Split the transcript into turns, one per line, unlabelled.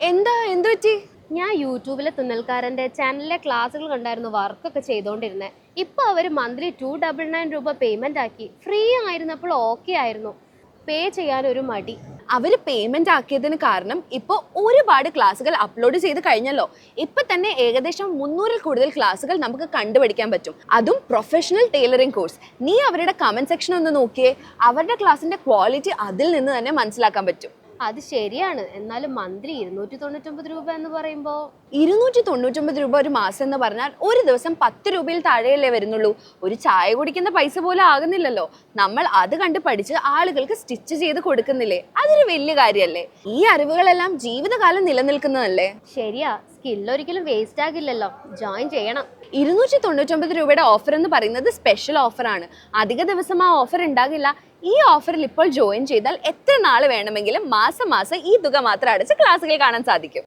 എന്താ എന്ത് പറ്റി?
ഞാൻ യൂട്യൂബിലെ തുന്നൽക്കാരന്റെ ചാനലിലെ ക്ലാസ്സുകൾ കണ്ടായിരുന്നു വർക്കൊക്കെ ചെയ്തുകൊണ്ടിരുന്നത് ഇപ്പൊ അവർ മന്ത്ലി ടു ഡബിൾ നയൻ രൂപ പേയ്മെന്റ് ആക്കി. ഫ്രീ ആയിരുന്നപ്പോൾ ഓക്കെ ആയിരുന്നു. പേ ചെയ്യാൻ ഒരു മടി.
അവർ പേയ്മെന്റ് ആക്കിയതിന് കാരണം ഇപ്പോൾ ഒരുപാട് ക്ലാസ്സുകൾ അപ്ലോഡ് ചെയ്ത് കഴിഞ്ഞല്ലോ. ഇപ്പൊ തന്നെ ഏകദേശം മുന്നൂറിൽ കൂടുതൽ ക്ലാസ്സുകൾ നമുക്ക് കണ്ടുപഠിക്കാൻ പറ്റും. അതും പ്രൊഫഷണൽ ടൈലറിംഗ് കോഴ്സ് നീ അവരുടെ കമന്റ് സെക്ഷൻ ഒന്ന് നോക്കിയേ. അവരുടെ ക്ലാസ്സിന്റെ ക്വാളിറ്റി അതിൽ നിന്ന് തന്നെ മനസ്സിലാക്കാൻ പറ്റും.
അത് ശരിയാണ്. എന്നാലും മന്ത്ലി ഇരുന്നൂറ്റി തൊണ്ണൂറ്റൊമ്പത് രൂപ എന്ന് പറയുമ്പോൾ
ഇരുന്നൂറ്റി തൊണ്ണൂറ്റൊമ്പത് രൂപ ഒരു മാസം എന്ന് പറഞ്ഞാൽ ഒരു ദിവസം പത്ത് രൂപയിൽ താഴെയല്ലേ വരുന്നുള്ളൂ. ഒരു ചായ കുടിക്കുന്ന പൈസ പോലും ആകുന്നില്ലല്ലോ. നമ്മൾ അത് കണ്ട് പഠിച്ച് ആളുകൾക്ക് സ്റ്റിച്ച് ചെയ്ത് കൊടുക്കുന്നില്ലേ? അതൊരു വലിയ കാര്യമല്ലേ ഈ അറിവുകളെല്ലാം ജീവിതകാലം നിലനിൽക്കുന്നതല്ലേ?
ശരിയാ. സ്കിൽ ഒരിക്കലും വേസ്റ്റ് ആകില്ലല്ലോ. ജോയിൻ ചെയ്യണം.
ഇരുന്നൂറ്റി തൊണ്ണൂറ്റൊമ്പത് രൂപയുടെ ഓഫർ എന്ന് പറയുന്നത് സ്പെഷ്യൽ ഓഫറാണ് അധിക ദിവസം ആ ഓഫർ ഉണ്ടാകില്ല. ഈ ഓഫറിൽ ഇപ്പോൾ ജോയിൻ ചെയ്താൽ എത്ര നാൾ വേണമെങ്കിലും മാസം മാസം ഈ തുക മാത്രം അടച്ച് ക്ലാസ്സുകൾ കാണാൻ സാധിക്കും.